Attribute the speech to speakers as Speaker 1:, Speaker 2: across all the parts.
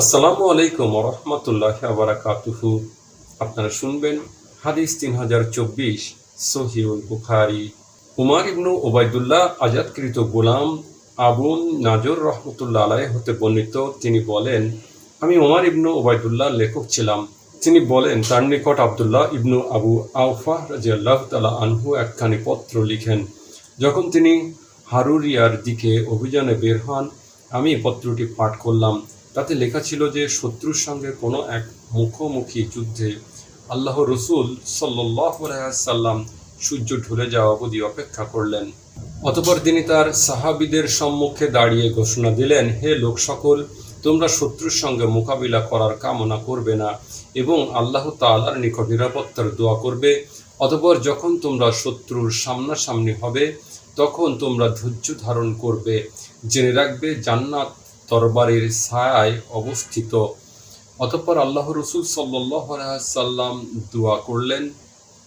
Speaker 1: আসসালামু আলাইকুম রহমতুল্লাহ আবরাকাতুহু আপনারা শুনবেন হাদিস তিন হাজার চব্বিশ সহিউল বুখারি। উমার ইবনু ওবায়দুল্লাহ আজাদকৃত গোলাম আবুন নাজর রহমতুল্লাহ আলাই হতে বর্ণিত। তিনি বলেন, আমি ওমার ইবনু ওবায়দুল্লাহ লেখক ছিলাম। তিনি বলেন, তার নিকট আবদুল্লাহ ইবনু আবু আউফা রাজিয়াল্লাহ তালা আনহু একখানি পত্র লিখেন। যখন তিনি হারুরিয়ার দিকে অভিযানে বের হন, আমি পত্রটি পাঠ করলাম। তাতে লেখা ছিল যে শত্রুর সঙ্গে কোনো এক মুখোমুখি যুদ্ধে আল্লাহ রসুল সাল্লাম সূর্য ঢলে যাওয়া অবধি অপেক্ষা করলেন। অতপর তিনি তার সাহাবিদের সম্মুখে দাঁড়িয়ে ঘোষণা দিলেন, হে লোক সকল, তোমরা শত্রুর সঙ্গে মোকাবিলা করার কামনা করবে না এবং আল্লাহ তাআলার নিকট নিরাপত্তার দোয়া করবে। অতপর যখন তোমরা শত্রুর সামনাসামনি হবে, তখন তোমরা ধৈর্য ধারণ করবে, জেনে রাখবে জান্নাত তরবারির ছায়ায় অবস্থিত। অতঃপর আল্লাহ রসুল সাল্লাম দোয়া করলেন,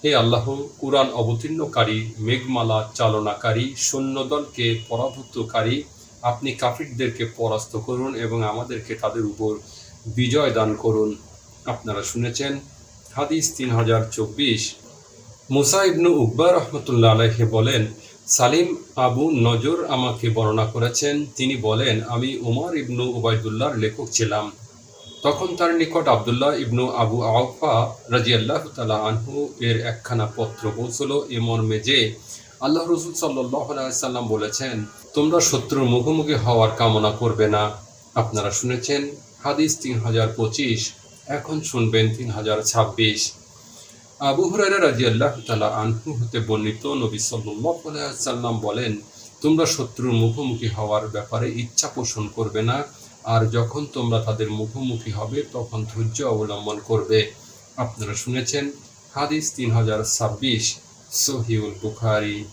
Speaker 1: হে আল্লাহ, কুরআন অবতীর্ণকারী, মেঘমালা চালনাকারী, সৈন্যদলকে পরাভূতকারী, আপনি কাফিরদেরকে পরাস্ত করুন এবং আমাদেরকে তাদের উপর বিজয় দান করুন। আপনারা শুনেছেন হাদিস তিন হাজার চব্বিশ। মুসা ইবনু উকবা রহমতুল্লাহ আলাইহে বলেন সালিম আবু নজর আমাকে বর্ণনা করেছেন। তিনি বলেন, আমি উমার ইবনু উবায়দুল্লাহর লেখক ছিলাম। তখন তার নিকট আবদুল্লাহ ইবনু আবু আউফা রাজিয়াল্লাহ তালা আনহু এর একখানা পত্র পৌঁছলো। এ মর্মে যে আল্লাহ রসুল সাল্লাম বলেছেন, তোমরা শত্রুর মুখোমুখি হওয়ার কামনা করবে না। আপনারা শুনেছেন, হাদিস তিন হাজার পঁচিশ, এখন শুনবেন তিন হাজার ছাব্বিশ। আবু হুরাইরা রাজি আল্লাহ তালা আনহু হতে বর্ণিত নবী সাল্লাম বলেন, তোমরা শত্রুর মুখোমুখি হওয়ার ব্যাপারে ইচ্ছা পোষণ করবে না, আর যখন তোমরা তাদের মুখোমুখি হবে, তখন ধৈর্য অবলম্বন করবে। আপনারা শুনেছেন হাদিস তিন হাজার ছাব্বিশ সহিউল বুখারি।